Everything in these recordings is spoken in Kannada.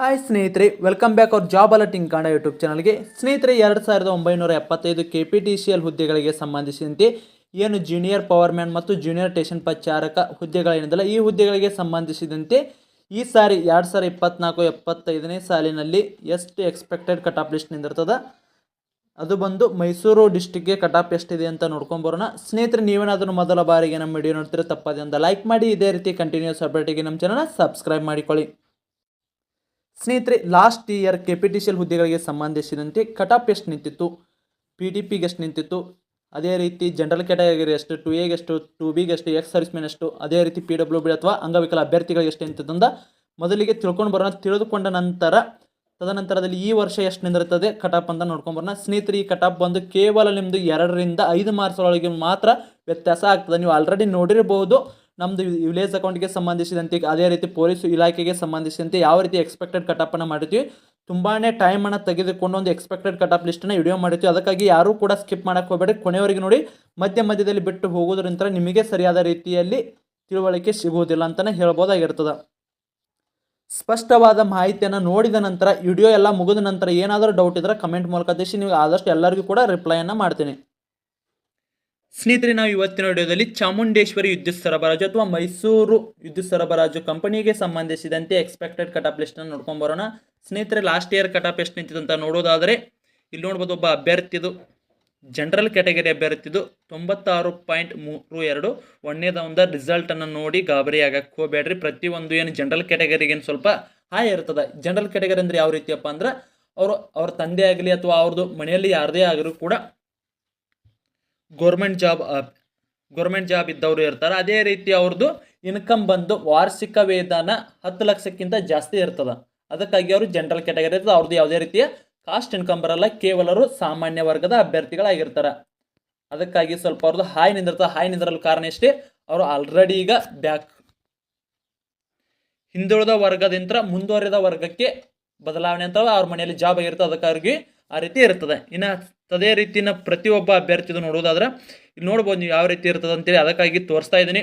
ಹಾಯ್ ಸ್ನೇಹಿತರೆ. ವೆಲ್ಕಮ್ ಬ್ಯಾಕ್ ಅವ್ರ ಜಾಬ್ ಅಲರ್ಟಿಂಗ್ ಕಾಣ ಯೂಟ್ಯೂಬ್ ಚಾನಲ್ಗೆ ಸ್ನೇಹಿತರೆ, ಎರಡು ಸಾವಿರದ ಒಂಬೈನೂರ ಎಪ್ಪತ್ತೈದು K P T C L ಹುದ್ದೆಗಳಿಗೆ ಸಂಬಂಧಿಸಿದಂತೆ ಏನು ಜೂನಿಯರ್ ಪವರ್ ಮ್ಯಾನ್ ಮತ್ತು ಜೂನಿಯರ್ ಟೇಷನ್ ಪಚಾರಕ ಹುದ್ದೆಗಳೇನಿದೆಲ್ಲ, ಈ ಹುದ್ದೆಗಳಿಗೆ ಸಂಬಂಧಿಸಿದಂತೆ ಈ ಸಾರಿ ಎರಡು ಸಾವಿರ ಇಪ್ಪತ್ನಾಲ್ಕು ಎಪ್ಪತ್ತೈದನೇ ಸಾಲಿನಲ್ಲಿ ಎಷ್ಟು ಎಕ್ಸ್ಪೆಕ್ಟೆಡ್ ಕಟ್ ಆಫ್ ಲಿಸ್ಟ್ ನಿಂದಿರ್ತದೆ? ಅದು ಬಂದು ಮೈಸೂರು ಡಿಸ್ಟಿಕ್ಗೆ ಕಟ್ ಆಫ್ ಎಷ್ಟಿದೆ ಅಂತ ನೋಡ್ಕೊಂಬರೋಣ ಸ್ನೇಹಿತರೆ, ನೀವೇನಾದರೂ ಮೊದಲ ಬಾರಿಗೆ ನಮ್ಮ ವಿಡಿಯೋ ನೋಡ್ತೀರ ತಪ್ಪದೆ ಅಂತ ಲೈಕ್ ಮಾಡಿ. ಇದೇ ರೀತಿ ಕಂಟಿನ್ಯೂಸ್ ಅಪ್ಡೇಟಿಗೆ ನಮ್ಮ ಚಾನಲ್ನ ಸಬ್ಸ್ಕ್ರೈಬ್ ಮಾಡಿಕೊಳ್ಳಿ. ಸ್ನೇಹಿತರೆ ಲಾಸ್ಟ್ ಇಯರ್ ಕೆ ಪಿ ಹುದ್ದೆಗಳಿಗೆ ಸಂಬಂಧಿಸಿದಂತೆ ಕಟ್ ಆಫ್ ಎಷ್ಟು ನಿಂತಿತ್ತು? ಪಿ ಡಿ ಪಿಗೆ ಎಷ್ಟು ನಿಂತಿತ್ತು? ಅದೇ ರೀತಿ ಜನರಲ್ ಕ್ಯಾಟಗರಿ ಎಷ್ಟು ಟು ಎಗೆ ಎಷ್ಟು ಟು ಬಿಗೆ ಎಷ್ಟು ಎಕ್ಸ್ ಸರ್ವಿಸ್ಮೆನ್ ಎಷ್ಟು, ಅದೇ ರೀತಿ ಪಿ ಡಬ್ಲ್ಯೂ ಬಿ ಅಥವಾ ಅಂಗವಿಕಲ ಅಭ್ಯರ್ಥಿಗಳಿಗೆ ಎಷ್ಟು ನಿಂತಿದ್ದಂದ ಮೊದಲಿಗೆ ತಿಳ್ಕೊಂಡು ಬರೋಣ. ತಿಳಿದುಕೊಂಡ ನಂತರ, ತದನಂತರದಲ್ಲಿ ಈ ವರ್ಷ ಎಷ್ಟು ನಿಂದಿರ್ತದೆ ಕಟಾಪ್ ಅಂತ ನೋಡ್ಕೊಂಡು ಬರೋಣ. ಸ್ನೇಹಿತರೆ, ಈ ಕಟಾಪ್ ಬಂದು ಕೇವಲ ನಿಮ್ಮದು ಎರಡರಿಂದ ಐದು ಮಾರ್ಕ್ಸ್ ಒಳಗೆ ಮಾತ್ರ ವ್ಯತ್ಯಾಸ ಆಗ್ತದೆ. ನೀವು ಆಲ್ರೆಡಿ ನೋಡಿರ್ಬೋದು. ನಮ್ಮದು ವಿಲೇಜ್ ಅಕೌಂಟ್ಗೆ ಸಂಬಂಧಿಸಿದಂತೆ ಅದೇ ರೀತಿ ಪೊಲೀಸ್ ಇಲಾಖೆಗೆ ಸಂಬಂಧಿಸಿದಂತೆ ಯಾವ ರೀತಿ ಎಕ್ಸ್ಪೆಕ್ಟೆಡ್ ಕಟಾಪನ್ನು ಮಾಡಿರ್ತೀವಿ ತುಂಬಾ ಟೈಮನ್ನು ತೆಗೆದುಕೊಂಡು ಒಂದು ಎಕ್ಸ್ಪೆಕ್ಟೆಡ್ ಕಟಾಪ್ ಲಿಸ್ಟನ್ನು ವಿಡಿಯೋ ಮಾಡಿರ್ತೀವಿ ಅದಕ್ಕಾಗಿ ಯಾರೂ ಕೂಡ ಸ್ಕಿಪ್ ಮಾಡೋಕ್ಕೆ ಹೋಗಬೇಡಿ. ಕೊನೆಯವರೆಗೆ ನೋಡಿ, ಮಧ್ಯ ಮಧ್ಯದಲ್ಲಿ ಬಿಟ್ಟು ಹೋಗೋದ್ರಿಂದ ನಿಮಗೆ ಸರಿಯಾದ ರೀತಿಯಲ್ಲಿ ತಿಳುವಳಿಕೆ ಸಿಗುವುದಿಲ್ಲ ಅಂತಲೇ ಹೇಳ್ಬೋದಾಗಿರ್ತದೆ. ಸ್ಪಷ್ಟವಾದ ಮಾಹಿತಿಯನ್ನು ನೋಡಿದ ನಂತರ ವಿಡಿಯೋ ಎಲ್ಲ ಮುಗಿದ ನಂತರ ಏನಾದರೂ ಡೌಟ್ ಇದ್ದರೆ ಕಮೆಂಟ್ ಮೂಲಕ ತಿಳಿಸಿ, ನೀವು ಆದಷ್ಟು ಎಲ್ಲರಿಗೂ ಕೂಡ ರಿಪ್ಲೈಯನ್ನು ಮಾಡ್ತೀನಿ. ಸ್ನೇಹಿತರೆ, ನಾವು ಇವತ್ತಿನ ವಿಡಿಯೋದಲ್ಲಿ ಚಾಮುಂಡೇಶ್ವರಿ ವಿದ್ಯುತ್ ಸರಬರಾಜು ಅಥವಾ ಮೈಸೂರು ವಿದ್ಯುತ್ ಸರಬರಾಜು ಕಂಪನಿಗೆ ಸಂಬಂಧಿಸಿದಂತೆ ಎಕ್ಸ್ಪೆಕ್ಟೆಡ್ ಕಟಾಪ್ ಲಿಸ್ಟನ್ನು ನೋಡ್ಕೊಂಡು ಬರೋಣ. ಸ್ನೇಹಿತರೆ ಲಾಸ್ಟ್ ಇಯರ್ ಕಟಾಪ್ ಎಷ್ಟು ನಿಂತಿದೆ ಅಂತ ನೋಡೋದಾದರೆ, ಇಲ್ಲಿ ನೋಡ್ಬೋದು ಒಬ್ಬ ಅಭ್ಯರ್ಥಿದು ಜನರಲ್ ಕ್ಯಾಟಗರಿ ಅಭ್ಯರ್ಥಿದು ತೊಂಬತ್ತಾರು ಪಾಯಿಂಟ್ ಮೂರು ಎರಡು. ಒಂದು ರಿಸಲ್ಟನ್ನು ನೋಡಿ ಗಾಬರಿ ಆಗಕ್ಕೆ ಹೋಗಬೇಡ್ರಿ. ಪ್ರತಿಯೊಂದು ಏನು ಜನರಲ್ ಕ್ಯಾಟಗರಿಗೆ ಏನು ಸ್ವಲ್ಪ ಹಾಯ್ ಇರ್ತದೆ. ಜನರಲ್ ಕ್ಯಾಟಗರಿ ಅಂದರೆ ಯಾವ ರೀತಿಯಪ್ಪ ಅಂದ್ರೆ, ಅವರು, ಅವ್ರ ತಂದೆ ಆಗಲಿ ಅಥವಾ ಅವ್ರದ್ದು ಮನೆಯಲ್ಲಿ ಯಾರದೇ ಆಗಿರೂ ಕೂಡ ಗೌರ್ಮೆಂಟ್ ಜಾಬ್ ಗೌರ್ಮೆಂಟ್ ಜಾಬ್ ಇದ್ದವರು ಇರ್ತಾರೆ. ಅದೇ ರೀತಿ ಅವ್ರದ್ದು ಇನ್ಕಮ್ ಬಂದು ವಾರ್ಷಿಕ ವೇತನ ಹತ್ತು ಲಕ್ಷಕ್ಕಿಂತ ಜಾಸ್ತಿ ಇರ್ತದೆ. ಅದಕ್ಕಾಗಿ ಅವರು ಜನರಲ್ ಕ್ಯಾಟಗರಿ ಇರ್ತದೆ. ಅವ್ರದ್ದು ಯಾವುದೇ ರೀತಿಯ ಕಾಸ್ಟ್ ಇನ್ಕಮ್ ಬರಲ್ಲ. ಕೇವಲರು ಸಾಮಾನ್ಯ ವರ್ಗದ ಅಭ್ಯರ್ಥಿಗಳಾಗಿರ್ತಾರೆ. ಅದಕ್ಕಾಗಿ ಸ್ವಲ್ಪ ಅವ್ರದ್ದು ಹಾಯ್ ನಿಂದಿರ್ತದೆ ಹಾಯ್ ನಿಂದಿರಲು ಕಾರಣ ಎಷ್ಟೇ, ಅವರು ಆಲ್ರೆಡಿ ಈಗ ಬ್ಯಾಕ್ ಹಿಂದುಳಿದ ವರ್ಗದಿಂದ ಮುಂದುವರಿದ ವರ್ಗಕ್ಕೆ ಬದಲಾವಣೆ ಅಂತ ಅವ್ರ ಮನೆಯಲ್ಲಿ ಜಾಬ್ ಆಗಿರ್ತದೆ. ಅದಕ್ಕಾಗಿ ಆ ರೀತಿ ಇರ್ತದೆ. ಇನ್ನು ಅದೇ ರೀತಿನ ಪ್ರತಿಯೊಬ್ಬ ಅಭ್ಯರ್ಥಿದು ನೋಡೋದಾದ್ರೆ, ಇಲ್ಲಿ ನೋಡ್ಬೋದು ನೀವು ಯಾವ ರೀತಿ ಇರ್ತದೆ ಅಂತೇಳಿ ಅದಕ್ಕಾಗಿ ತೋರಿಸ್ತಾ ಇದ್ದೀನಿ.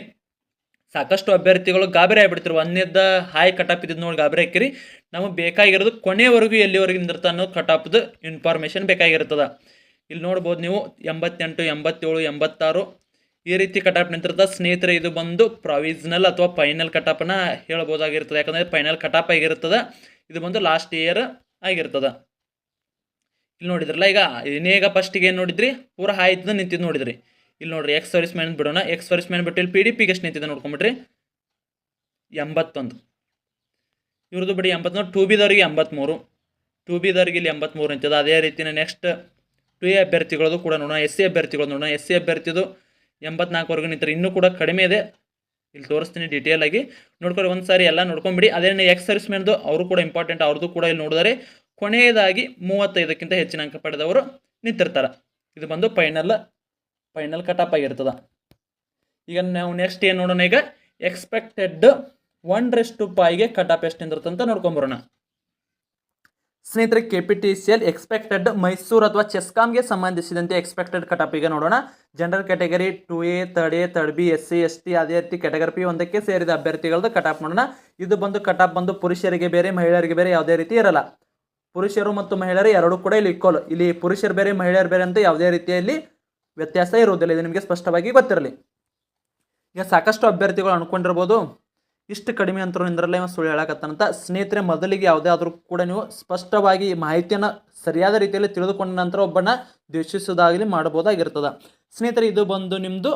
ಸಾಕಷ್ಟು ಅಭ್ಯರ್ಥಿಗಳು ಗಾಬರಿ ಆಗಿಬಿಡ್ತಿರು ಒಂದೇದ ಹಾಯ್ ಕಟಾಪ್ ಇದ್ದು ನೋಡಿ ಗಾಬರಿ ಹಾಕಿರಿ. ನಮಗೆ ಬೇಕಾಗಿರೋದು ಕೊನೆವರೆಗೂ ಎಲ್ಲಿವರೆಗೂ ನಿಂದಿರ್ತ ಅನ್ನೋ ಕಟಾಪ್ದು ಇನ್ಫಾರ್ಮೇಷನ್ ಬೇಕಾಗಿರ್ತದೆ ಇಲ್ಲಿ ನೋಡ್ಬೋದು ನೀವು ಎಂಬತ್ತೆಂಟು, ಎಂಬತ್ತೇಳು, ಎಂಬತ್ತಾರು ಈ ರೀತಿ ಕಟಾಪ್ ನಿಂತಿರ್ತದೆ ಸ್ನೇಹಿತರೆ, ಇದು ಬಂದು ಪ್ರೊವಿಸ್ನಲ್ ಅಥವಾ ಫೈನಲ್ ಕಟಾಪನ್ನ ಹೇಳ್ಬೋದಾಗಿರ್ತದೆ. ಯಾಕಂದರೆ ಫೈನಲ್ ಕಟಾಪ್ ಆಗಿರ್ತದೆ ಇದು ಬಂದು ಲಾಸ್ಟ್ ಇಯರ್ ಆಗಿರ್ತದೆ. ಇಲ್ಲಿ ನೋಡಿದ್ರಲ್ಲ, ಈಗ ಇನ್ನೇಗ ಫಸ್ಟಿಗೆ ಏನು ನೋಡಿದ್ರಿ? ಪೂರ ಹಾಯ್ತದ ನಿಂತಿದ್ದು ನೋಡಿದ್ರಿ. ಇಲ್ಲಿ ನೋಡ್ರಿ ಎಕ್ಸ್ ಸರ್ವಿಸ್ ಮ್ಯಾನ್ ಬಿಡೋಣ. ಎಕ್ಸ್ ಸರ್ವಿಸ್ ಮ್ಯಾನ್ ಬಿಟ್ಟು ಇಲ್ಲಿ ಪಿ ಡಿ ಪಿಗೆ ಎಷ್ಟು ನಿಂತಿದೆ ನೋಡ್ಕೊಂಬಿಟ್ರಿ? ಎಂಬತ್ತೊಂದು. ಇವ್ರದ್ದು ಬಿಡಿ ಎಂಬತ್ತೊಂದು ಟು ಬಿದವ್ರಿಗೆ ಎಂಬತ್ತ್ಮೂರು. ಟು ಬಿದವ್ರಿಗೆ ಇಲ್ಲಿ ಎಂಬತ್ತ್ಮೂರು ನಿಂತಿದೆ. ಅದೇ ರೀತಿನ ನೆಕ್ಸ್ಟ್ ಟು ಎ ಅಭ್ಯರ್ಥಿಗಳದು ಕೂಡ ನೋಡೋಣ. ಎಸ್ ಸಿ ಅಭ್ಯರ್ಥಿಗಳು ನೋಡೋಣ. ಎಸ್ ಸಿ ಅಭ್ಯರ್ಥಿದು ಎಂಬತ್ನಾಲ್ಕುವರೆಗೂ ನಿಂತಾರೆ ಇನ್ನೂ ಕೂಡ ಕಡಿಮೆ ಇದೆ. ಇಲ್ಲಿ ತೋರಿಸ್ತೀನಿ ಡೀಟೇಲ್ ಆಗಿ. ನೋಡ್ಕೊಳ್ಳಿ ಒಂದು ಸಾರಿ ಎಲ್ಲ ನೋಡ್ಕೊಂಬಿಡಿ. ಅದೇ ಎಕ್ಸ್ ಸರ್ವಿಸ್ ಮ್ಯಾನ್ದು ಅವರು ಕೂಡ ಇಂಪಾರ್ಟೆಂಟ್ ಅವ್ರದ್ದು ಕೂಡ ಇಲ್ಲಿ ನೋಡಿದರೆ. ಕೊನೆಯದಾಗಿ ಮೂವತ್ತೈದಕ್ಕಿಂತ ಹೆಚ್ಚಿನ ಅಂಕ ಪಡೆದವರು ನಿಂತಿರ್ತಾರೆ. ಇದು ಬಂದು ಫೈನಲ್ ಫೈನಲ್ ಕಟಾಪ್ ಆಗಿರ್ತದೆ. ಈಗ ನಾವು ನೆಕ್ಸ್ಟ್ ಏನು ನೋಡೋಣ ಈಗ? ಎಕ್ಸ್ಪೆಕ್ಟೆಡ್ ಒನ್ ರೆಸ್ಟ್ ಪಾಯಿಗೆ ಕಟಾಪ್ ಎಷ್ಟು ನಿಂದಿರುತ್ತೆ ಅಂತ ನೋಡ್ಕೊಂಬರೋಣ ಸ್ನೇಹಿತರೆ K P T C L expected Mysuru ಅಥವಾ ಚೆಸ್ಕಾಮ್ಗೆ ಸಂಬಂಧಿಸಿದಂತೆ ಎಕ್ಸ್ಪೆಕ್ಟೆಡ್ ಕಟಾಪ್ ಈಗ ನೋಡೋಣ. General category two A third A third B S C S T ಅದೇ ರೀತಿ ಕ್ಯಾಟಗರಿ ಪಿ ಒಂದಕ್ಕೆ ಸೇರಿದ ಅಭ್ಯರ್ಥಿಗಳದ್ದು ಕಟಾಪ್ ನೋಡೋಣ. ಇದು ಬಂದು ಕಟಾಪ್ ಬಂದು ಪುರುಷರಿಗೆ ಬೇರೆ, ಮಹಿಳೆಯರಿಗೆ ಬೇರೆ ಯಾವುದೇ ರೀತಿ ಇರಲ್ಲ. ಪುರುಷರು ಮತ್ತು ಮಹಿಳೆಯರು ಎರಡೂ ಕೂಡ ಇಲ್ಲಿ ಇಕ್ವಲ್ ಇಲ್ಲಿ ಪುರುಷರು ಬೇರೆ, ಮಹಿಳೆಯರು ಬೇರೆ ಅಂತ ಯಾವುದೇ ರೀತಿಯಲ್ಲಿ ವ್ಯತ್ಯಾಸ ಇರುವುದಿಲ್ಲ. ಇದು ನಿಮಗೆ ಸ್ಪಷ್ಟವಾಗಿ ಗೊತ್ತಿರಲಿ. ಈಗ ಸಾಕಷ್ಟು ಅಭ್ಯರ್ಥಿಗಳು ಅನ್ಕೊಂಡಿರ್ಬೋದು. ಇಷ್ಟು ಕಡಿಮೆ ಅಂತರೂ ನಿಂದ್ರಲ್ಲ ಇವ ಸುಳ್ಳು ಹೇಳಕತ್ತಂತ ಸ್ನೇಹಿತರೆ, ಮೊದಲಿಗೆ ಯಾವುದೇ ಆದರೂ ಕೂಡ ನೀವು ಸ್ಪಷ್ಟವಾಗಿ ಮಾಹಿತಿಯನ್ನು ಸರಿಯಾದ ರೀತಿಯಲ್ಲಿ ತಿಳಿದುಕೊಂಡ ನಂತರ ಒಬ್ಬನ ದ್ವೇಷಿಸೋದಾಗಲಿ ಮಾಡ್ಬೋದಾಗಿರ್ತದೆ ಸ್ನೇಹಿತರೆ, ಇದು ಬಂದು ನಿಮ್ಮದು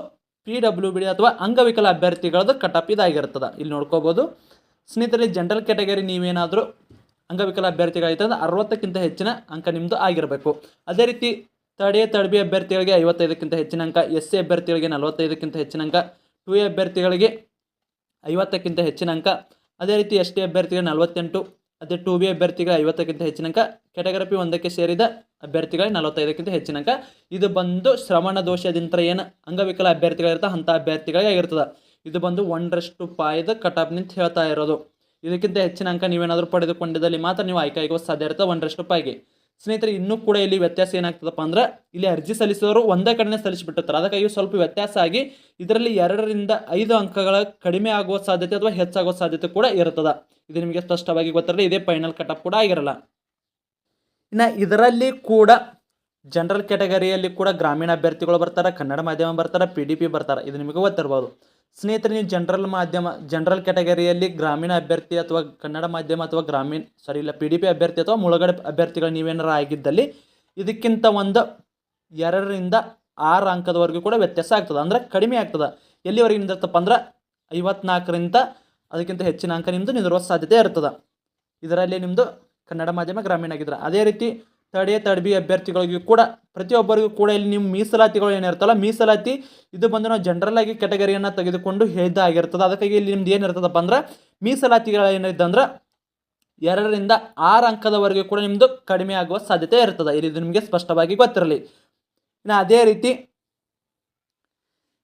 ಪಿ ಡಬ್ಲ್ಯೂ ಬಿ ಡಿ ಅಥವಾ ಅಂಗವಿಕಲ ಅಭ್ಯರ್ಥಿಗಳದ್ದು ಕಟಪ್ ಇದಾಗಿರ್ತದೆ. ಇಲ್ಲಿ ನೋಡ್ಕೋಬೋದು. ಸ್ನೇಹಿತರೆ ಜನರಲ್ ಕ್ಯಾಟಗರಿ ನೀವೇನಾದರೂ ಅಂಗವಿಕಲ ಅಭ್ಯರ್ಥಿಗಳಾಗಿದ್ದರೆ ಅರವತ್ತಕ್ಕಿಂತ ಹೆಚ್ಚಿನ ಅಂಕ ನಿಮ್ಮದು ಆಗಿರಬೇಕು. ಅದೇ ರೀತಿ ತರ್ಡ್ ಎ ತರ್ಡ್ ಬಿ ಅಭ್ಯರ್ಥಿಗಳಿಗೆ ಐವತ್ತೈದಕ್ಕಿಂತ ಹೆಚ್ಚಿನ ಅಂಕ ಎಸ್ ಸಿ ಅಭ್ಯರ್ಥಿಗಳಿಗೆ ನಲವತ್ತೈದಕ್ಕಿಂತ ಹೆಚ್ಚಿನ ಅಂಕ ಟು ಎ ಅಭ್ಯರ್ಥಿಗಳಿಗೆ ಐವತ್ತಕ್ಕಿಂತ ಹೆಚ್ಚಿನ ಅಂಕ, ಅದೇ ರೀತಿ ಎಸ್ ಟಿ ಅಭ್ಯರ್ಥಿಗೆ ನಲವತ್ತೆಂಟು, ಅದೇ ಟು ಬಿ ಅಭ್ಯರ್ಥಿಗಳ ಐವತ್ತಕ್ಕಿಂತ ಹೆಚ್ಚಿನ ಅಂಕ ಕೆಟಗರಪಿ ಒಂದಕ್ಕೆ ಸೇರಿದ ಅಭ್ಯರ್ಥಿಗಳಿಗೆ ನಲವತ್ತೈದಕ್ಕಿಂತ ಹೆಚ್ಚಿನ ಅಂಕ. ಇದು ಬಂದು ಶ್ರವಣ ದೋಷದಿಂದ ಏನು ಅಂಗವಿಕಲ ಅಭ್ಯರ್ಥಿಗಳಿರ್ತ, ಅಂಥ ಅಭ್ಯರ್ಥಿಗಳಿಗೆ ಆಗಿರ್ತದೆ. ಇದು ಬಂದು ಒಂದರಷ್ಟು ಪಾಯದ ಕಟಾಪ್ ನಿಂತ ಹೇಳ್ತಾ ಇರೋದು. ಇದಕ್ಕಿಂತ ಹೆಚ್ಚಿನ ಅಂಕ ನೀವೇನಾದರೂ ಪಡೆದುಕೊಂಡಿದ್ದಲ್ಲಿ ಮಾತ್ರ ನೀವು ಆಯ್ಕೆ ಆಗುವ ಸಾಧ್ಯ ಇರುತ್ತೆ ಒಂದರಷ್ಟು ಪಾಯಿಗೆ ಸ್ನೇಹಿತರೆ, ಇನ್ನೂ ಕೂಡ ಇಲ್ಲಿ ವ್ಯತ್ಯಾಸ ಏನಾಗ್ತದಪ್ಪ ಅಂದ್ರೆ, ಇಲ್ಲಿ ಅರ್ಜಿ ಸಲ್ಲಿಸಿದವರು ಒಂದೇ ಕಡೆನೇ ಸಲ್ಲಿಸಿಬಿಟ್ಟಿರ್ತಾರೆ. ಅದಕ್ಕಾಗಿ ಸ್ವಲ್ಪ ವ್ಯತ್ಯಾಸ ಆಗಿ ಇದರಲ್ಲಿ ಎರಡರಿಂದ ಐದು ಅಂಕಗಳ ಕಡಿಮೆ ಆಗುವ ಸಾಧ್ಯತೆ ಅಥವಾ ಹೆಚ್ಚಾಗುವ ಸಾಧ್ಯತೆ ಕೂಡ ಇರುತ್ತದೆ. ಇದು ನಿಮಗೆ ಸ್ಪಷ್ಟವಾಗಿ ಗೊತ್ತಿರಲಿ, ಇದೇ ಫೈನಲ್ ಕಟಪ್ ಕೂಡ ಆಗಿರಲ್ಲ. ಇನ್ನು ಇದರಲ್ಲಿ ಕೂಡ ಜನರಲ್ ಕ್ಯಾಟಗರಿಯಲ್ಲಿ ಕೂಡ ಗ್ರಾಮೀಣ ಅಭ್ಯರ್ಥಿಗಳು ಬರ್ತಾರೆ, ಕನ್ನಡ ಮಾಧ್ಯಮ ಬರ್ತಾರೆ ಪಿ ಡಿ ಪಿ ಬರ್ತಾರೆ. ಇದು ನಿಮಗೆ ಗೊತ್ತಿರ್ಬೋದು. ಸ್ನೇಹಿತರೆ, ನೀವು ಜನರಲ್ ಮಾಧ್ಯಮ ಜನರಲ್ ಕ್ಯಾಟಗರಿಯಲ್ಲಿ ಗ್ರಾಮೀಣ ಅಭ್ಯರ್ಥಿ ಅಥವಾ ಕನ್ನಡ ಮಾಧ್ಯಮ ಅಥವಾ ಗ್ರಾಮೀಣ ಸಾರಿ ಇಲ್ಲ ಪಿ ಡಿ ಪಿ ಅಭ್ಯರ್ಥಿ ಅಥವಾ ಮುಳುಗಡೆ ಅಭ್ಯರ್ಥಿಗಳು ನೀವೇನಾರು ಆಗಿದ್ದಲ್ಲಿ ಇದಕ್ಕಿಂತ ಒಂದು ಎರಡರಿಂದ ಆರು ಅಂಕದವರೆಗೂ ಕೂಡ ವ್ಯತ್ಯಾಸ ಆಗ್ತದೆ. ಅಂದರೆ ಕಡಿಮೆ ಆಗ್ತದೆ. ಎಲ್ಲಿವರೆಗೆ ನಿಂದಿರ್ತಪ್ಪ ಅಂದ್ರೆ ಐವತ್ನಾಲ್ಕರಿಂದ ಅದಕ್ಕಿಂತ ಹೆಚ್ಚಿನ ಅಂಕ ನಿಮ್ಮದು ನಿಂದಿರುವ ಸಾಧ್ಯತೆ ಇರ್ತದೆ. ಇದರಲ್ಲಿ ನಿಮ್ಮದು ಕನ್ನಡ ಮಾಧ್ಯಮ ಗ್ರಾಮೀಣ ಆಗಿದ್ರೆ ಅದೇ ರೀತಿ ಎ ತರ್ಡ್ ಬಿ ಅಭ್ಯರ್ಥಿಗಳಿಗೂ ಕೂಡ, ಪ್ರತಿಯೊಬ್ಬರಿಗೂ ಕೂಡ ಇಲ್ಲಿ ನಿಮ್ಮ ಮೀಸಲಾತಿಗಳು ಏನಿರ್ತಲ್ಲ ಮೀಸಲಾತಿ ಇದು ಬಂದು ನಾವು ಜನರಲ್ ಆಗಿ ಕೆಟಗರಿಯನ್ನು ತೆಗೆದುಕೊಂಡು ಹೇಳಿದ ಆಗಿರ್ತದೆ. ಅದಕ್ಕಾಗಿ ಇಲ್ಲಿ ನಿಮ್ದು ಏನಿರ್ತದಪ್ಪ ಅಂದ್ರೆ, ಮೀಸಲಾತಿಗಳು ಏನಿದೆ ಅಂದ್ರೆ, ಎರಡರಿಂದ ಆರು ಅಂಕದವರೆಗೆ ಕೂಡ ನಿಮ್ಮದು ಕಡಿಮೆ ಆಗುವ ಸಾಧ್ಯತೆ ಇರ್ತದೆ. ಇಲ್ಲಿ ಇದು ನಿಮಗೆ ಸ್ಪಷ್ಟವಾಗಿ ಗೊತ್ತಿರಲಿ. ಇನ್ನು ಅದೇ ರೀತಿ,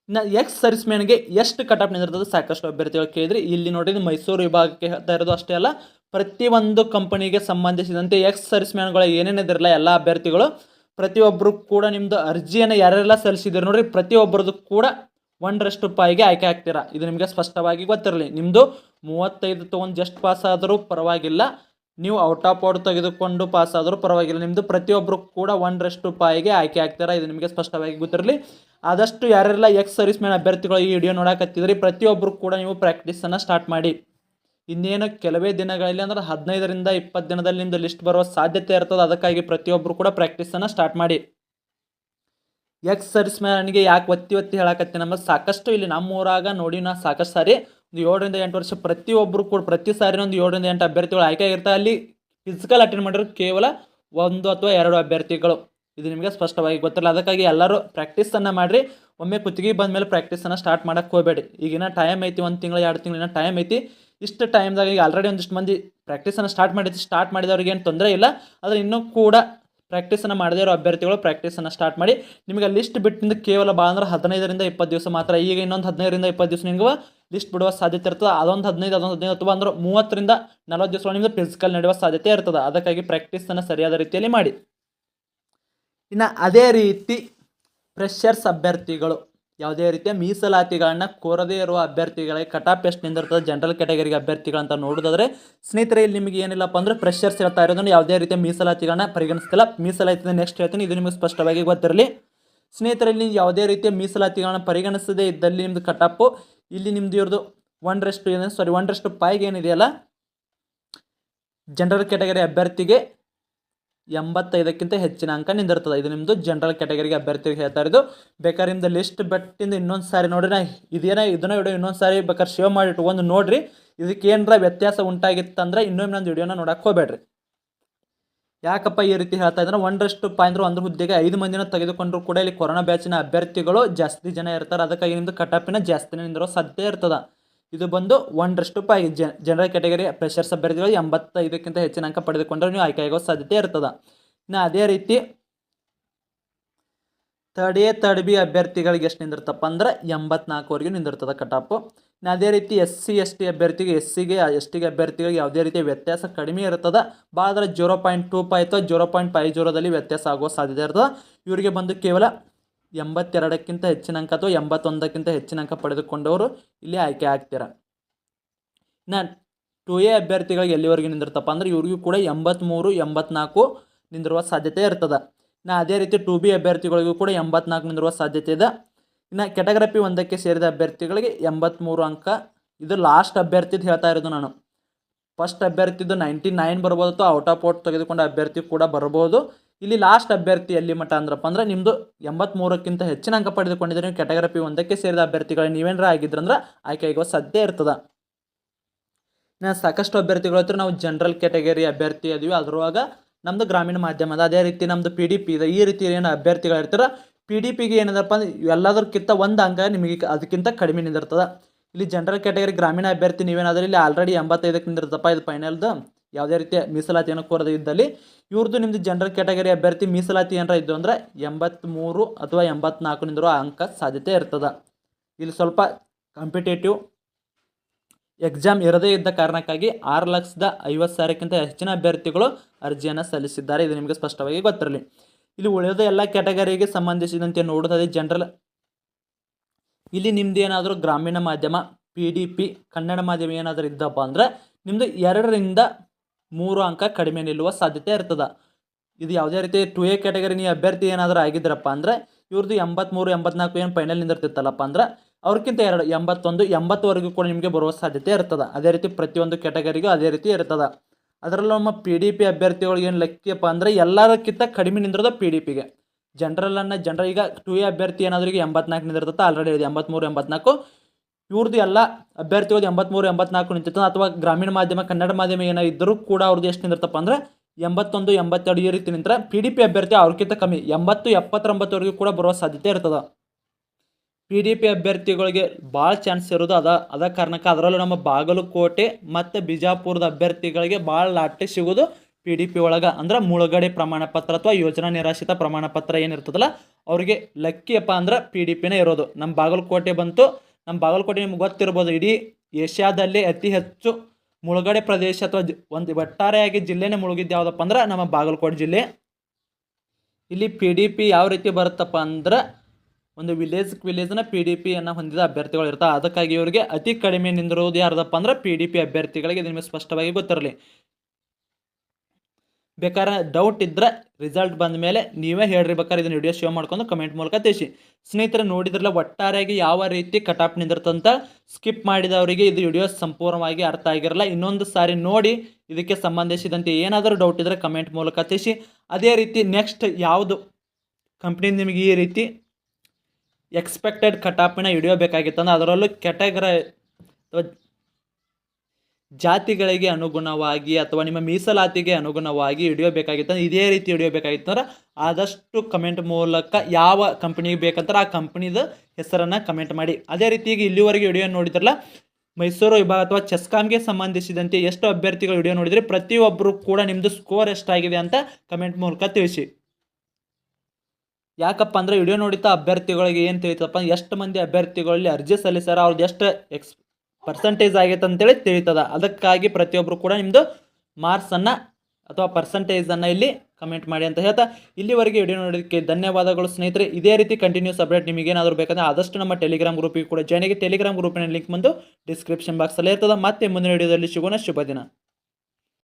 ಇನ್ನು ಎಕ್ಸ್ ಸರ್ವಿಸ್ಮ್ಯಾನ್ಗೆ ಎಷ್ಟು ಕಟಪ್ ನಿಂದಿರ್ತದೆ ಸಾಕಷ್ಟು ಅಭ್ಯರ್ಥಿಗಳು ಕೇಳಿದ್ರಿ, ಇಲ್ಲಿ ನೋಡಿದ್ರೆ ಮೈಸೂರು ವಿಭಾಗಕ್ಕೆ ಹೇಳ್ತಾ ಇರೋದು ಅಷ್ಟೇ ಅಲ್ಲ ಪ್ರತಿಯೊಂದು ಕಂಪನಿಗೆ ಸಂಬಂಧಿಸಿದಂತೆ ಎಕ್ಸ್ ಸರ್ವಿಸ್ಮ್ಯಾನ್ಗಳು ಏನೇನಿದಿರಲ್ಲ ಎಲ್ಲ ಅಭ್ಯರ್ಥಿಗಳು ಪ್ರತಿಯೊಬ್ಬರು ಕೂಡ ನಿಮ್ಮದು ಅರ್ಜಿಯನ್ನು ಯಾರೆಲ್ಲ ಸಲ್ಲಿಸಿದ್ರು ನೋಡ್ರಿ ಪ್ರತಿಯೊಬ್ಬರದ್ದು ಕೂಡ ಒಂದರಷ್ಟು ರೂಪಾಯಿಗೆ ಆಯ್ಕೆ ಆಗ್ತೀರಾ? ಇದು ನಿಮಗೆ ಸ್ಪಷ್ಟವಾಗಿ ಗೊತ್ತಿರಲಿ. ನಿಮ್ಮದು ಮೂವತ್ತೈದು ತೊಗೊಂಡು ಜಸ್ಟ್ ಪಾಸ್ ಆದರೂ ಪರವಾಗಿಲ್ಲ, ನೀವು ಔಟ್ ಆಫ್ ಔಟ್ ತೆಗೆದುಕೊಂಡು ಪಾಸ್ ಆದರೂ ಪರವಾಗಿಲ್ಲ ನಿಮ್ಮದು ಪ್ರತಿಯೊಬ್ಬರು ಕೂಡ ಒಂದರಷ್ಟು ರೂಪಾಯಿಗೆ ಆಯ್ಕೆ ಆಗ್ತೀರಾ? ಇದು ನಿಮಗೆ ಸ್ಪಷ್ಟವಾಗಿ ಗೊತ್ತಿರಲಿ. ಆದಷ್ಟು ಯಾರೆಲ್ಲ ಎಕ್ಸ್ ಸರ್ವಿಸ್ ಮ್ಯಾನ್ ಅಭ್ಯರ್ಥಿಗಳು ಈ ವಿಡಿಯೋ ನೋಡಕತ್ತಿದ್ರಿ ಪ್ರತಿಯೊಬ್ಬರು ಕೂಡ ನೀವು ಪ್ರಾಕ್ಟೀಸನ್ನು ಸ್ಟಾರ್ಟ್ ಮಾಡಿ. ಇನ್ನೇನು ಕೆಲವೇ ದಿನಗಳಲ್ಲಿ ಅಂದ್ರೆ ಹದಿನೈದರಿಂದ ಇಪ್ಪತ್ತು ದಿನದಲ್ಲಿ ನಿಮ್ಮದು ಲಿಸ್ಟ್ ಬರುವ ಸಾಧ್ಯತೆ ಇರ್ತದೆ. ಅದಕ್ಕಾಗಿ ಪ್ರತಿಯೊಬ್ಬರು ಕೂಡ ಪ್ರಾಕ್ಟೀಸನ್ನು ಸ್ಟಾರ್ಟ್ ಮಾಡಿ. ಎಕ್ಸ್ ಸರ್ವಿಸ್ ಮ್ಯಾನ್ಗೆ ಯಾಕೆ ಒತ್ತಿ ಒತ್ತಿ ಹೇಳಕತ್ತೆ ನಮ್ಮ ಸಾಕಷ್ಟು ಇಲ್ಲಿ ನಮ್ಮೂರಾಗ ನೋಡಿ ನಾ ಸಾಕಷ್ಟು ಸಾರಿ ಒಂದು ಏಳರಿಂದ ಎಂಟು ವರ್ಷ ಪ್ರತಿಯೊಬ್ಬರು ಕೂಡ ಪ್ರತಿ ಸಾರಿ ಒಂದು ಏಳರಿಂದ ಎಂಟು ಅಭ್ಯರ್ಥಿಗಳು ಆಯ್ಕೆ ಆಗಿರ್ತಾರೆ ಅಲ್ಲಿ ಫಿಸಿಕಲ್ ಅಟೆಂಡ್ ಮಾಡಿರೋ ಕೇವಲ ಒಂದು ಅಥವಾ ಎರಡು ಅಭ್ಯರ್ಥಿಗಳು. ಇದು ನಿಮಗೆ ಸ್ಪಷ್ಟವಾಗಿ ಗೊತ್ತಿಲ್ಲ. ಅದಕ್ಕಾಗಿ ಎಲ್ಲರೂ ಪ್ರಾಕ್ಟೀಸನ್ನು ಮಾಡಿರಿ. ಒಮ್ಮೆ ಕುತ್ತಿಗೆ ಬಂದ ಮೇಲೆ ಪ್ರಾಕ್ಟೀಸನ್ನು ಸ್ಟಾರ್ಟ್ ಮಾಡೋಕ್ಕೆ ಹೋಗಬೇಡಿ. ಈಗಿನ ಟೈಮ್ ಐತಿ ಒಂದು ತಿಂಗಳು, ಎರಡು ತಿಂಗಳಿನ ಟೈಮ್ ಐತಿ. ಇಷ್ಟು ಟೈಮ್ದಾಗ ಈಗ ಆಲ್ರೆಡಿ ಒಂದಿಷ್ಟು ಮಂದಿ ಪ್ರಾಕ್ಟೀಸನ್ನು ಸ್ಟಾರ್ಟ್ ಮಾಡಿದ್ದು ಸ್ಟಾರ್ಟ್ ಮಾಡಿದವ್ರಿಗೆ ಏನು ತೊಂದರೆ ಇಲ್ಲ. ಆದರೆ ಇನ್ನೂ ಕೂಡ ಪ್ರಾಕ್ಟೀಸನ್ನು ಮಾಡದೇ ಇರೋ ಅಭ್ಯರ್ಥಿಗಳು ಪ್ರಾಕ್ಟೀಸನ್ನು ಸ್ಟಾರ್ಟ್ ಮಾಡಿ ನಿಮಗೆ ಲಿಸ್ಟ್ ಬಿಟ್ಟಿಂದ ಕೇವಲ ಭಾಳ ಅಂದ್ರೆ ಹದಿನೈದರಿಂದ ಇಪ್ಪತ್ತು ದಿವಸ ಮಾತ್ರ. ಈಗ ಇನ್ನೊಂದು ಹದಿನೈದರಿಂದ ಇಪ್ಪತ್ತು ದಿವಸ ನಿಮಗೆ ಲಿಸ್ಟ್ ಬಿಡುವ ಸಾಧ್ಯತೆ ಇರ್ತದೆ. ಅದೊಂದು ಹದಿನೈದು ಅದೊಂದು ಹದಿನೈದು ಅಥವಾ ಅಂದ್ರೆ ಮೂವತ್ತರಿಂದ ನಲವತ್ತು ದಿವಸ ನಿಮ್ಮದು ಫಿಸಿಕಲ್ ನಡೆಯುವ ಸಾಧ್ಯತೆ ಇರ್ತದೆ. ಅದಕ್ಕಾಗಿ ಪ್ರಾಕ್ಟೀಸನ್ನು ಸರಿಯಾದ ರೀತಿಯಲ್ಲಿ ಮಾಡಿ. ಇನ್ನು ಅದೇ ರೀತಿ ಫ್ರೆಷರ್ಸ್ ಅಭ್ಯರ್ಥಿಗಳು. ಯಾವುದೇ ರೀತಿಯ ಮೀಸಲಾತಿಗಳನ್ನ ಕೋರದೇ ಇರುವ ಅಭ್ಯರ್ಥಿಗಳಿಗೆ ಕಟಾಪ್ ಎಷ್ಟು ನಿಂದಿರ್ತದೆ ಜನರಲ್ ಕ್ಯಾಟಗರಿಗೆ ಅಭ್ಯರ್ಥಿಗಳಂತ ನೋಡೋದಾದ್ರೆ ಸ್ನೇಹಿತರೆ, ಇಲ್ಲಿ ನಿಮಗೆ ಏನಿಲ್ಲಪ್ಪ ಅಂದರೆ ಫ್ರೆಷರ್ಸ್ ಹೇಳ್ತಾ ಇರೋದನ್ನು ಯಾವುದೇ ರೀತಿಯ ಮೀಸಲಾತಿಗಳನ್ನ ಪರಿಗಣಿಸ್ತಿಲ್ಲ ಮೀಸಲಾತಿ ನೆಕ್ಸ್ಟ್ ಹೇಳ್ತೀನಿ, ಇದು ನಿಮಗೆ ಸ್ಪಷ್ಟವಾಗಿ ಗೊತ್ತಿರಲಿ. ಸ್ನೇಹಿತರಲ್ಲಿ ಯಾವುದೇ ರೀತಿಯ ಮೀಸಲಾತಿಗಳನ್ನ ಪರಿಗಣಿಸದೇ ಇದ್ದಲ್ಲಿ ನಿಮ್ಮದು ಕಟಾಪು ಇಲ್ಲಿ ನಿಮ್ದು ಇವ್ರದ್ದು ಒಂದರಷ್ಟು ಏನು ಸಾರಿ ಒಂದರಷ್ಟು ಪಾಯಿಗೆ ಏನಿದೆಯಲ್ಲ? ಜನರಲ್ ಕ್ಯಾಟಗರಿ ಅಭ್ಯರ್ಥಿಗೆ ಎಂಬತ್ತೈದಕ್ಕಿಂತ ಹೆಚ್ಚಿನ ಅಂಕ ನಿಂದಿರ್ತದೆ. ಇದು ನಿಮ್ಮದು ಜನರಲ್ ಕ್ಯಾಟಗರಿಗೆ ಅಭ್ಯರ್ಥಿಗೆ ಹೇಳ್ತಾ ಇರೋದು. ಬೇಕಾದ್ರೆ ನಿಮ್ದು ಲಿಸ್ಟ್ ಬೆಟ್ಟಿಂದ ಇನ್ನೊಂದು ಸಾರಿ ನೋಡ್ರಿ. ನಾ ಇದೇನ, ಇದನ್ನ ವಿಡಿಯೋ ಇನ್ನೊಂದು ಸಾರಿ ಬೇಕಾದ್ರೆ ಸೇವ್ ಮಾಡಿ ಇಟ್ಕೊಂಡು ನೋಡ್ರಿ. ಇದಕ್ಕೆ ಏನರ ವ್ಯತ್ಯಾಸ ಉಂಟಾಗಿತ್ತಂದ್ರೆ ಇನ್ನೊಮ್ಮೆ ನಂದು ವಿಡಿಯೋನ ನೋಡಕ್ಕೆ ಹೋಗ್ಬೇಡ್ರಿ. ಯಾಕಪ್ಪ ಈ ರೀತಿ ಹೇಳ್ತಾ ಇದ್ರೆ ಒಂದರಷ್ಟು ಅಂದ್ರೆ ಒಂದು ಹುದ್ದೆಗೆ ಐದು ಮಂದಿನ ತೆಗೆದುಕೊಂಡ್ರು ಕೂಡ ಇಲ್ಲಿ ಕೊರೋನಾ ಬ್ಯಾಚಿನ ಅಭ್ಯರ್ಥಿಗಳು ಜಾಸ್ತಿ ಜನ ಇರ್ತಾರೆ. ಅದಕ್ಕಾಗಿ ನಿಮ್ಮದು ಕಟಾಪಿನ ಜಾಸ್ತಿನೇ ನಿಂದಿರೋ ಸಾಧ್ಯತೆ ಇರ್ತದೆ. ಇದು ಬಂದು ಒಂದರಷ್ಟು ಪೈ ಜನರಲ್ ಕ್ಯಾಟಗರಿ ಫ್ರೆಷರ್ಸ್ ಅಭ್ಯರ್ಥಿಗಳು ಎಂಬತ್ತೈದಕ್ಕಿಂತ ಹೆಚ್ಚಿನ ಅಂಕ ಪಡೆದುಕೊಂಡ್ರೆ ನೀವು ಆಯ್ಕೆಯಾಗೋ ಆಗೋ ಸಾಧ್ಯತೆ ಇರ್ತದೆ. ಇನ್ನು ಅದೇ ರೀತಿ ತರ್ಡ್ ಎ ತರ್ಡ್ ಬಿ ಅಭ್ಯರ್ಥಿಗಳಿಗೆ ಎಷ್ಟು ನಿಂದಿರ್ತಪ್ಪ ಅಂದ್ರೆ ಎಂಬತ್ನಾಲ್ಕುವರೆಗೆ ನಿಂದಿರ್ತದೆ ಕಟಾಪು ಇನ್ನು ಅದೇ ರೀತಿ ಎಸ್ ಸಿ ಎಸ್ ಟಿ ಅಭ್ಯರ್ಥಿಗೆ ಎಸ್ ಸಿಗೆ ಎಸ್ ಟಿಗೆ ಅಭ್ಯರ್ಥಿಗಳಿಗೆ ಯಾವುದೇ ರೀತಿಯ ವ್ಯತ್ಯಾಸ ಕಡಿಮೆ ಇರ್ತದೆ. ಭಾಳ ಜೀರೋ ಪಾಯಿಂಟ್ ಟೂ ಫೈ ಅಥವಾ ಜೀರೋ ಪಾಯಿಂಟ್ ಫೈ ಜೀರೋದಲ್ಲಿ ವ್ಯತ್ಯಾಸ ಆಗುವ ಸಾಧ್ಯತೆ ಇರ್ತದೆ. ಇವರಿಗೆ ಬಂದು ಕೇವಲ ಎಂಬತ್ತೆರಡಕ್ಕಿಂತ ಹೆಚ್ಚಿನ ಅಂಕ ಅಥವಾ ಎಂಬತ್ತೊಂದಕ್ಕಿಂತ ಹೆಚ್ಚಿನ ಅಂಕ ಪಡೆದುಕೊಂಡವರು ಇಲ್ಲಿ ಆಯ್ಕೆ ಆಗ್ತೀರ? ಇನ್ನು ಟು ಎ ಅಭ್ಯರ್ಥಿಗಳಿಗೆ ಎಲ್ಲಿವರೆಗೆ ನಿಂದಿರ್ತಪ್ಪ ಅಂದ್ರೆ ಇವ್ರಿಗೂ ಕೂಡ ಎಂಬತ್ತ್ಮೂರು ಎಂಬತ್ನಾಲ್ಕು ನಿಂದಿರುವ ಸಾಧ್ಯತೆ ಇರ್ತದೆ. ಇನ್ನು ಅದೇ ರೀತಿ ಟು ಬಿ ಅಭ್ಯರ್ಥಿಗಳಿಗೂ ಕೂಡ ಎಂಬತ್ನಾಲ್ಕು ನಿಂದಿರುವ ಸಾಧ್ಯತೆ ಇದೆ. ಇನ್ನು ಕೆಟಗರಪಿ ಒಂದಕ್ಕೆ ಸೇರಿದ ಅಭ್ಯರ್ಥಿಗಳಿಗೆ ಎಂಬತ್ತ್ಮೂರು ಅಂಕ. ಇದು ಲಾಸ್ಟ್ ಅಭ್ಯರ್ಥಿದು ಹೇಳ್ತಾ ಇರೋದು ನಾನು. ಫಸ್ಟ್ ಅಭ್ಯರ್ಥಿದು ನೈಂಟಿ ನೈನ್ ಬರ್ಬೋದು ಅಥವಾ ಔಟ್ ಆಫ್ ಔಟ್ ತೆಗೆದುಕೊಂಡ ಅಭ್ಯರ್ಥಿ ಕೂಡ ಬರ್ಬೋದು. ಇಲ್ಲಿ ಲಾಸ್ಟ್ ಅಭ್ಯರ್ಥಿ ಎಲ್ಲಿ ಮಟ್ಟ ಅಂದ್ರಪ್ಪ ಅಂದ್ರೆ ನಿಮ್ಮದು ಎಂಬತ್ತ್ಮೂರಕ್ಕಿಂತ ಹೆಚ್ಚಿನ ಅಂಕ ಪಡೆದುಕೊಂಡಿದ್ರೆ ನೀವು ಕೆಟಗರಪಿ ಒಂದಕ್ಕೆ ಸೇರಿದ ಅಭ್ಯರ್ಥಿಗಳು ನೀವೇನರ ಆಗಿದ್ರಂದ್ರೆ ಆಯ್ಕೆ ಆಗುವ ಸದ್ಯ ಇರ್ತದೆ. ಇನ್ನು ಸಾಕಷ್ಟು ಅಭ್ಯರ್ಥಿಗಳು ಹತ್ರ ನಾವು ಜನರಲ್ ಕ್ಯಾಟಗರಿ ಅಭ್ಯರ್ಥಿ ಅದೀವಿ ಅದ್ರೊಳಗ ನಮ್ದು ಗ್ರಾಮೀಣ ಮಾಧ್ಯಮದ ಅದೇ. ರೀತಿ ನಮ್ದು ಪಿ ಡಿ ಪಿ ಇದೆ. ಈ ರೀತಿ ಏನು ಅಭ್ಯರ್ಥಿಗಳು ಇರ್ತಾರೆ. ಪಿ ಡಿ ಪಿಗೆ ಏನದಪ್ಪ ಅಂದ್ರೆ ಎಲ್ಲದಕ್ಕಿಂತ ಒಂದು ಅಂಕ ನಿಮಗೆ ಅದಕ್ಕಿಂತ ಕಡಿಮೆ ನಿಂದಿರ್ತದೆ. ಇಲ್ಲಿ ಜನರಲ್ ಕ್ಯಾಟಗರಿ ಗ್ರಾಮೀಣ ಅಭ್ಯರ್ಥಿ ನೀವೇನಾದ್ರೆ ಇಲ್ಲಿ ಆಲ್ರೆಡಿ ಎಂಬತ್ತೈದಕ್ಕೆ ನಿಂದಿರ್ತಪ್ಪ ಇದು ಫೈನಲ್ದು ಯಾವುದೇ ರೀತಿಯ ಮೀಸಲಾತಿಯನ್ನು ಕೋರದೇ ಇದ್ದಲ್ಲಿ ಇವ್ರದ್ದು ನಿಮ್ಮದು ಜನರಲ್ ಕ್ಯಾಟಗರಿ ಅಭ್ಯರ್ಥಿ ಮೀಸಲಾತಿ ಏನಾರ ಇದ್ದು ಅಂದರೆ ಎಂಬತ್ತ್ಮೂರು ಅಥವಾ ಎಂಬತ್ನಾಲ್ಕು ನಿಂದಿರೋ ಅಂಕ ಸಾಧ್ಯತೆ ಇರ್ತದೆ. ಇಲ್ಲಿ ಸ್ವಲ್ಪ ಕಾಂಪಿಟೇಟಿವ್ ಎಕ್ಸಾಮ್ ಇರದೇ ಇದ್ದ ಕಾರಣಕ್ಕಾಗಿ ಆರು ಲಕ್ಷದ ಐವತ್ತು ಸಾವಿರಕ್ಕಿಂತ ಹೆಚ್ಚಿನ ಅಭ್ಯರ್ಥಿಗಳು ಅರ್ಜಿಯನ್ನು ಸಲ್ಲಿಸಿದ್ದಾರೆ. ಇದು ನಿಮಗೆ ಸ್ಪಷ್ಟವಾಗಿ ಗೊತ್ತಿರಲಿ. ಇಲ್ಲಿ ಉಳಿದ ಎಲ್ಲ ಕ್ಯಾಟಗರಿಗೆ ಸಂಬಂಧಿಸಿದಂತೆ ನೋಡೋದಾದ್ರೆ ಜನರಲ್ ಇಲ್ಲಿ ನಿಮ್ದು ಏನಾದರೂ ಗ್ರಾಮೀಣ ಮಾಧ್ಯಮ ಪಿ ಡಿ ಪಿ ಕನ್ನಡ ಮಾಧ್ಯಮ ಏನಾದರೂ ಇದ್ದಪ್ಪ ಅಂದ್ರೆ ನಿಮ್ಮದು ಎರಡರಿಂದ ಮೂರು ಅಂಕ ಕಡಿಮೆ ನಿಲ್ಲುವ ಸಾಧ್ಯತೆ ಇರ್ತದೆ. ಇದು ಯಾವುದೇ ರೀತಿ ಟು ಎ ಕ್ಯಾಟಗರಿ ನೀವು ಅಭ್ಯರ್ಥಿ ಏನಾದರೂ ಆಗಿದ್ರಪ್ಪ ಅಂದ್ರೆ ಇವ್ರದ್ದು ಎಂಬತ್ತ್ಮೂರು ಎಂಬತ್ನಾಲ್ಕು ಏನು ಫೈನಲ್ ನಿಂದಿರ್ತಿತ್ತಲ್ಲಪ್ಪ ಅಂದ್ರೆ ಅವ್ರಿಗಿಂತ ಎರಡು, ಎಂಬತ್ತೊಂದು, ಎಂಬತ್ತುವರೆಗೂ ಕೂಡ ನಿಮಗೆ ಬರುವ ಸಾಧ್ಯತೆ ಇರ್ತದೆ. ಅದೇ ರೀತಿ ಪ್ರತಿಯೊಂದು ಕ್ಯಾಟಗರಿಗೂ ಅದೇ ರೀತಿ ಇರ್ತದೆ. ಅದರಲ್ಲೂ ನಮ್ಮ ಪಿ ಡಿ ಪಿ ಅಭ್ಯರ್ಥಿಗಳಿಗೆ ಏನು ಲೆಕ್ಕಪ್ಪ ಅಂದರೆ ಎಲ್ಲರಕ್ಕಿಂತ ಕಡಿಮೆ ನಿಂದಿರೋದು ಪಿ ಡಿ ಪಿಗೆ ಜನರಲ್ಲನ್ನು ಜನರ ಈಗ ಟು ಎ ಅಭ್ಯರ್ಥಿ ಏನಾದರೂ ಈಗ ಎಂಬತ್ನಾಲ್ಕು ನಿಂದಿರ್ತದೆ ಆಲ್ರೆಡಿ ಇದೆ ಎಂಬತ್ತ್ಮೂರು ಎಂಬತ್ನಾಲ್ಕು. ಇವ್ರದ್ದು ಎಲ್ಲ ಅಭ್ಯರ್ಥಿಗಳು ಎಂಬತ್ತ್ಮೂರು ಎಂಬತ್ನಾಲ್ಕು ನಿಂತಿರ್ತದೆ. ಅಥವಾ ಗ್ರಾಮೀಣ ಮಾಧ್ಯಮ, ಕನ್ನಡ ಮಾಧ್ಯಮ ಏನೋ ಇದ್ದರೂ ಕೂಡ ಅವ್ರದ್ದು ಎಷ್ಟು ನಿಂದಿರ್ತಪ್ಪ ಅಂದರೆ ಎಂಬತ್ತೊಂದು, ಎಂಬತ್ತೆರಡು ಈ ರೀತಿ ನಿಂತರ ಪಿ ಡಿ ಪಿ ಅಭ್ಯರ್ಥಿ ಅವ್ರಿಗಿಂತ ಕಮ್ಮಿ. ಎಂಬತ್ತು, ಎಪ್ಪತ್ತೊಂಬತ್ತವರೆಗೂ ಕೂಡ ಬರುವ ಸಾಧ್ಯತೆ ಇರ್ತದೆ. ಪಿ ಡಿ ಪಿ ಅಭ್ಯರ್ಥಿಗಳಿಗೆ ಭಾಳ ಚಾನ್ಸ್ ಇರೋದು ಅದ. ಅದ ಕಾರಣಕ್ಕೆ ಅದರಲ್ಲೂ ನಮ್ಮ ಬಾಗಲಕೋಟೆ ಮತ್ತು ಬಿಜಾಪುರದ ಅಭ್ಯರ್ಥಿಗಳಿಗೆ ಭಾಳ ಲಾಟೆ ಸಿಗೋದು ಪಿ ಡಿ ಪಿ ಒಳಗೆ. ಅಂದ್ರೆ ಮುಳುಗಡೆ ಪ್ರಮಾಣ ಪತ್ರ ಅಥವಾ ಯೋಜನಾ ನಿರಾಶ್ರಿತ ಪ್ರಮಾಣ ಪತ್ರ ಏನಿರ್ತದಲ್ಲ, ಅವರಿಗೆ ಲಕ್ಕಿಯಪ್ಪ ಅಂದ್ರೆ ಪಿ ಡಿ ಪಿನೇ ಇರೋದು. ನಮ್ಮ ಬಾಗಲಕೋಟೆ ಬಂತು ನಮ್ಮ ಬಾಗಲಕೋಟೆ ನಿಮ್ಗೆ ಗೊತ್ತಿರ್ಬೋದು, ಇಡೀ ಏಷ್ಯಾದಲ್ಲಿ ಅತಿ ಹೆಚ್ಚು ಮುಳುಗಡೆ ಪ್ರದೇಶ ಅಥವಾ ಒಂದು ಒಟ್ಟಾರೆಯಾಗಿ ಜಿಲ್ಲೆನೇ ಮುಳುಗಿದ್ದು ಯಾವುದಪ್ಪ ಅಂದ್ರೆ ನಮ್ಮ ಬಾಗಲಕೋಟೆ ಜಿಲ್ಲೆ. ಇಲ್ಲಿ ಪಿ ಡಿ ಪಿ ಯಾವ ರೀತಿ ಬರುತ್ತಪ್ಪ ಅಂದ್ರೆ ಒಂದು ವಿಲೇಜ್ ವಿಲೇಜ್ನ ಪಿ ಡಿ ಪಿಯನ್ನು ಹೊಂದಿದ ಅಭ್ಯರ್ಥಿಗಳು ಇರ್ತಾರೆ. ಅದಕ್ಕಾಗಿ ಇವರಿಗೆ ಅತಿ ಕಡಿಮೆ ನಿಂದಿರುವುದು ಯಾರದಪ್ಪ ಅಂದ್ರೆ ಪಿ ಡಿ ಪಿ ಅಭ್ಯರ್ಥಿಗಳಿಗೆ ನಿಮಗೆ ಸ್ಪಷ್ಟವಾಗಿ ಗೊತ್ತಿರಲಿ. ಬೇಕಾದ್ರೆ ಡೌಟ್ ಇದ್ದರೆ ರಿಸಲ್ಟ್ ಬಂದ ಮೇಲೆ ನೀವೇ ಹೇಳ್ರಿ ಬೇಕಾದ್ರೆ ಇದನ್ನ ವಿಡಿಯೋ ಶೇರ್ ಮಾಡ್ಕೊಂಡು ಕಮೆಂಟ್ ಮೂಲಕ ತಿಳಿಸಿ. ಸ್ನೇಹಿತರೆ, ನೋಡಿದ್ರಲ್ಲ, ಒಟ್ಟಾರೆಯಾಗಿ ಯಾವ ರೀತಿ ಕಟಾಪ್ ನಿಂದಿರ್ತಂತ ಸ್ಕಿಪ್ ಮಾಡಿದವರಿಗೆ ಇದು ವಿಡಿಯೋ ಸಂಪೂರ್ಣವಾಗಿ ಅರ್ಥ ಆಗಿರಲ್ಲ. ಇನ್ನೊಂದು ಸಾರಿ ನೋಡಿ, ಇದಕ್ಕೆ ಸಂಬಂಧಿಸಿದಂತೆ ಏನಾದರೂ ಡೌಟ್ ಇದ್ದರೆ ಕಮೆಂಟ್ ಮೂಲಕ ತಿಳಿಸಿ. ಅದೇ ರೀತಿ ನೆಕ್ಸ್ಟ್ ಯಾವುದು ಕಂಪ್ನಿ ನಿಮಗೆ ಈ ರೀತಿ ಎಕ್ಸ್ಪೆಕ್ಟೆಡ್ ಕಟಾಪಿನ ವಿಡಿಯೋ ಬೇಕಾಗಿತ್ತಂದ್ರೆ ಅದರಲ್ಲೂ ಕೆಟಗರ ಜಾತಿಗಳಿಗೆ ಅನುಗುಣವಾಗಿ ಅಥವಾ ನಿಮ್ಮ ಮೀಸಲಾತಿಗೆ ಅನುಗುಣವಾಗಿ ಹಿಡಿಯಬೇಕಾಗಿತ್ತು. ಇದೇ ರೀತಿ ಹಿಡಿಯಬೇಕಾಗಿತ್ತು ಬೇಕಾಗಿತ್ತಂದ್ರೆ ಆದಷ್ಟು ಕಮೆಂಟ್ ಮೂಲಕ ಯಾವ ಕಂಪ್ನಿಗೆ ಬೇಕಂತಾರೆ ಆ ಕಂಪ್ನಿದ ಹೆಸರನ್ನು ಕಮೆಂಟ್ ಮಾಡಿ. ಅದೇ ರೀತಿ ಈಗ ಇಲ್ಲಿವರೆಗೆ ವಿಡಿಯೋ ನೋಡಿದ್ರಲ್ಲ, ಮೈಸೂರು ವಿಭಾಗ ಅಥವಾ ಚೆಸ್ಕಾಮ್ಗೆ ಸಂಬಂಧಿಸಿದಂತೆ ಎಷ್ಟು ಅಭ್ಯರ್ಥಿಗಳು ವಿಡಿಯೋ ನೋಡಿದರೆ ಪ್ರತಿಯೊಬ್ಬರು ಕೂಡ ನಿಮ್ಮದು ಸ್ಕೋರ್ ಎಷ್ಟಾಗಿದೆ ಅಂತ ಕಮೆಂಟ್ ಮೂಲಕ ತಿಳಿಸಿ. ಯಾಕಪ್ಪ ಅಂದರೆ ವಿಡಿಯೋ ನೋಡಿದ ಅಭ್ಯರ್ಥಿಗಳಿಗೆ ಏನು ತಿಳಿತಪ್ಪ ಎಷ್ಟು ಮಂದಿ ಅಭ್ಯರ್ಥಿಗಳಲ್ಲಿ ಅರ್ಜಿ ಸಲ್ಲಿಸ್ಯಾರ, ಅವ್ರದ್ದು ಎಷ್ಟು ಎಕ್ಸ್ ಪರ್ಸಂಟೇಜ್ ಆಗೈತೆ ಅಂತೇಳಿ ತಿಳಿತದ. ಅದಕ್ಕಾಗಿ ಪ್ರತಿಯೊಬ್ಬರು ಕೂಡ ನಿಮ್ಮದು ಮಾರ್ಕ್ಸನ್ನು ಅಥವಾ ಪರ್ಸಂಟೇಜನ್ನು ಇಲ್ಲಿ ಕಮೆಂಟ್ ಮಾಡಿ ಅಂತ ಹೇಳ್ತಾ, ಇಲ್ಲಿವರೆಗೆ ವಿಡಿಯೋ ನೋಡೋದಕ್ಕೆ ಧನ್ಯವಾದಗಳು ಸ್ನೇಹಿತರೆ. ಇದೇ ರೀತಿ ಕಂಟಿನ್ಯೂಸ್ ಅಪ್ಡೇಟ್ ನಿಮಗೇನಾದರೂ ಬೇಕಂದ್ರೆ ಆದಷ್ಟು ನಮ್ಮ ಟೆಲಿಗ್ರಾಮ್ ಗ್ರೂಪಿಗೆ ಕೂಡ ಜಾಯ್ನಿಗೆ ಟೆಲಿಗ್ರಾಮ್ ಗ್ರೂಪಿನ ಲಿಂಕ್ ಬಂದು ಡಿಸ್ಕ್ರಿಪ್ಷನ್ ಬಾಕ್ಸಲ್ಲೇ ಇರ್ತದೆ. ಮತ್ತೆ ಮುಂದಿನ ವಿಡಿಯೋದಲ್ಲಿ ಸಿಗೋಣ. ಶುಭ ದಿನ.